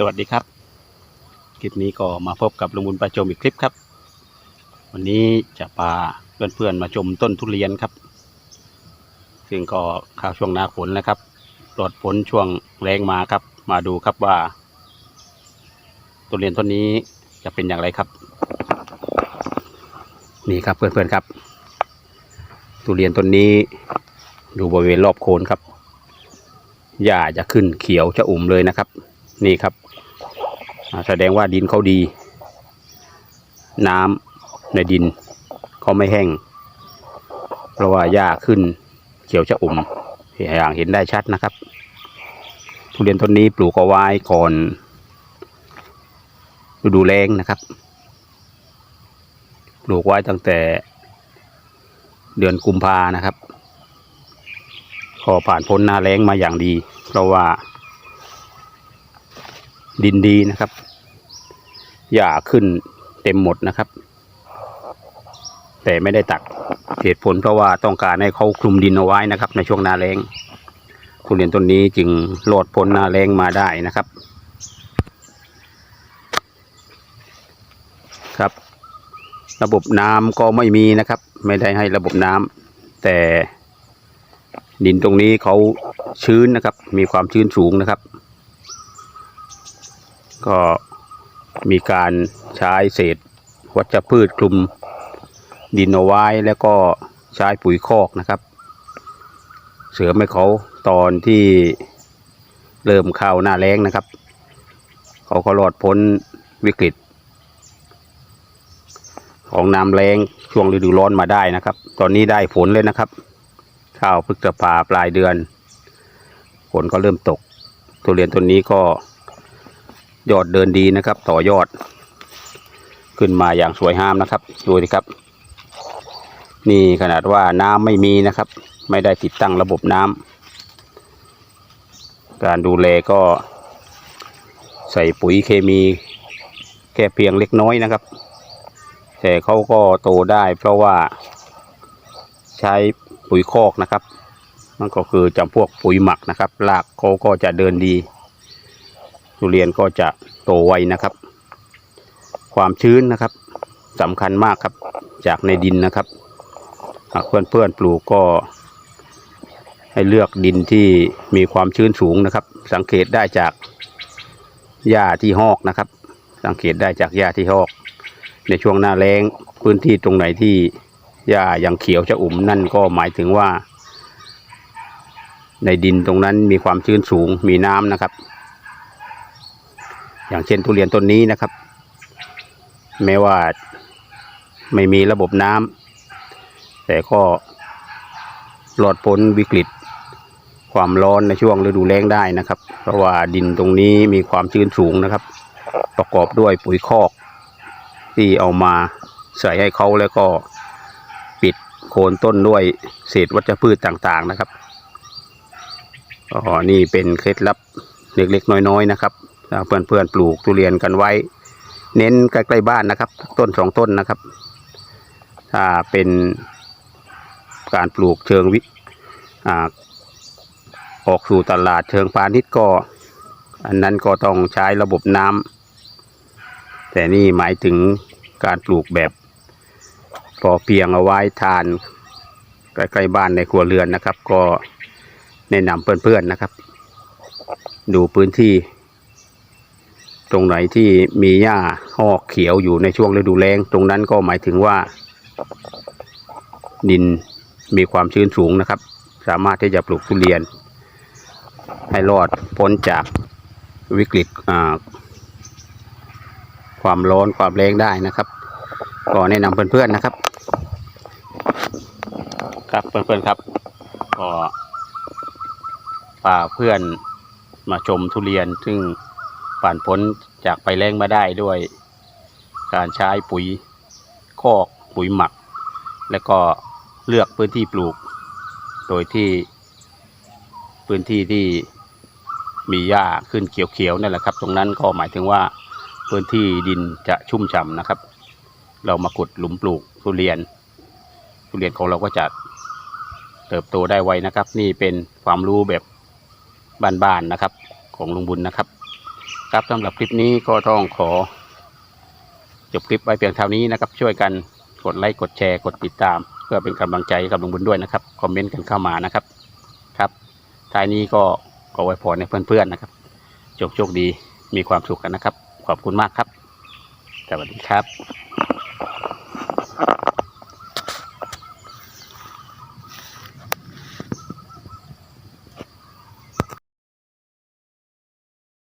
สวัสดีครับ คลิปนี้ก็มาพบกับลุงบุญประชมอีกคลิปครับ วันนี้จะพาเพื่อนๆมาชมต้นทุเรียนครับ ซึ่งก็เข้าวช่วงหน้าฝนแล้วครับปลอดฝนช่วงแรงมาครับ มาดูครับว่าทุเรียนต้นนี้จะเป็นอย่างไรครับ นี่ครับเพื่อนๆครับทุเรียนต้นนี้ดูบริเวณรอบโคนครับหญ้าจะขึ้นเขียวจะอุ่มเลยนะครับ นี่ครับ แสดงว่าดินเขาดี น้ำในดินเขาไม่แห้ง เพราะว่าหญ้าขึ้นเขียวจะอุ่มอย่างเห็นได้ชัดนะครับ ทุเรียนต้นนี้ปลูกเอาไว้ก่อนฤดูแล้งนะครับ ปลูกไว้ตั้งแต่เดือนกุมภานะครับก็ผ่านพ้นหน้าแล้งมาอย่างดี เพราะว่า ดินดีนะครับ หญ้าขึ้นเต็มหมดนะครับ แต่ไม่ได้ตักเหตุผลเพราะว่าต้องการให้เขาคลุมดินเอาไว้นะครับ ในช่วงหน้าแล้งทุเรียนต้นนี้จึงรอดพ้นหน้าแล้งมาได้นะครับ ครับ ระบบน้ำก็ไม่มีนะครับ ไม่ได้ให้ระบบน้ำแต่ดินตรงนี้เขาชื้นนะครับ มีความชื้นสูงนะครับ ก็มีการใช้เศษวัชพืชคลุมดินเอาไว้แล้วก็ใช้ปุ๋ยคอกนะครับ เสริมให้เขาตอนที่เริ่มเข้าหน้าแล้งนะครับ เขาก็รอดพ้นวิกฤต ของน้ำแล้งช่วงฤดูร้อนมาได้นะครับ ตอนนี้ได้ฝนเลยนะครับข้าวพฤษภาปลายเดือนฝนก็เริ่มตก ทุเรียนต้นนี้ก็ ยอดเดินดีนะครับ ต่อยอด ขึ้นมาอย่างสวยงามนะครับดูดิครับ นี่ขนาดว่าน้ำไม่มีนะครับ ไม่ได้ติดตั้งระบบน้ำการดูแลก็ใส่ปุ๋ยเคมีแค่เพียงเล็กน้อยนะครับ แต่เขาก็โตได้เพราะว่าใช้ปุ๋ยคอกนะครับ มันก็คือจำพวกปุ๋ยหมักนะครับรากเขาก็จะเดินดี ทุเรียนก็จะโตไวนะครับ ความชื้นนะครับสำคัญมากครับจากในดินนะครับ หากเพื่อนๆปลูกก็ให้เลือกดินที่มีความชื้นสูงนะครับ สังเกตได้จากหญ้าที่หอกนะครับ สังเกตได้จากหญ้าที่หอก ในช่วงหน้าแล้งพื้นที่ตรงไหนที่หญ้ายังเขียวจะอุ่มนั่นก็หมายถึงว่า ในดินตรงนั้นมีความชื้นสูงมีน้ำนะครับ อย่างเช่นทุเรียนต้นนี้นะครับ แม้ว่าไม่มีระบบน้ำแต่ก็หลอดพ้นวิกฤต ความร้อนในช่วงฤดูแล้งได้นะครับ เพราะว่าดินตรงนี้มีความชื้นสูงนะครับ ประกอบด้วยปุ๋ยคอก ที่เอามาใส่ให้เขาแล้วก็ปิดโคนต้นด้วยเศษวัชพืชต่างๆนะครับอ๋อนี่เป็นเคล็ดลับเล็กๆน้อยๆนะครับ เพื่อนๆปลูกทุเรียนกันไว้ เน้นใกล้ๆบ้านนะครับ ต้นสองต้นนะครับ ถ้าเป็นการปลูกเชิงวิอออกสู่ตลาดเชิงพาณิชย์ก็ อันนั้นก็ต้องใช้ระบบน้ำแต่นี่หมายถึงการปลูกแบบพอเพียงเอาไว้ทานใกล้ๆบ้านในครัวเรือนนะครับ ก็แนะนำเพื่อนๆนะครับ ดูพื้นที่ ตรงไหนที่มีหญ้าหอกเขียวอยู่ในช่วงฤดูแล้ง ตรงนั้นก็หมายถึงว่า ดินมีความชื้นสูงนะครับ สามารถที่จะปลูกทุเรียน ให้รอดพ้นจากวิกฤตความร้อนความแรงได้นะครับก็แนะนำเพื่อนๆนะครับ ครับเพื่อนๆครับก็พาเพื่อนมาชมทุเรียนซึ่ง ผ่านพ้นจากไปแรงมาได้ด้วย การใช้ปุ๋ยคอกปุ๋ยหมัก แล้วก็เลือกพื้นที่ปลูก โดยที่พื้นที่ที่มีหญ้าขึ้นเขียวๆนั่นแหละครับ ตรงนั้นก็หมายถึงว่าพื้นที่ดินจะชุ่มฉ่ำนะครับ เรามาขุดหลุมปลูกทุเรียน ทุเรียนของเราก็จะเติบโตได้ไวนะครับ นี่เป็นความรู้แบบบ้านๆนะครับ ของลุงบุญนะครับ ครับสำหรับคลิปนี้ก็ต้องขอ จบคลิปไว้เพียงเท่านี้นะครับ ช่วยกันกดไลค์กดแชร์กดติดตาม เพื่อเป็นกำลังใจกับลุงบุญด้วยนะครับคอมเมนต์กันเข้ามานะครับครับท้ายนี้ก็ขอไว้พรในเพื่อนๆนะครับโชคโชคดีมีความสุขกันนะครับ ขอบคุณมากครับ สวัสดีครับ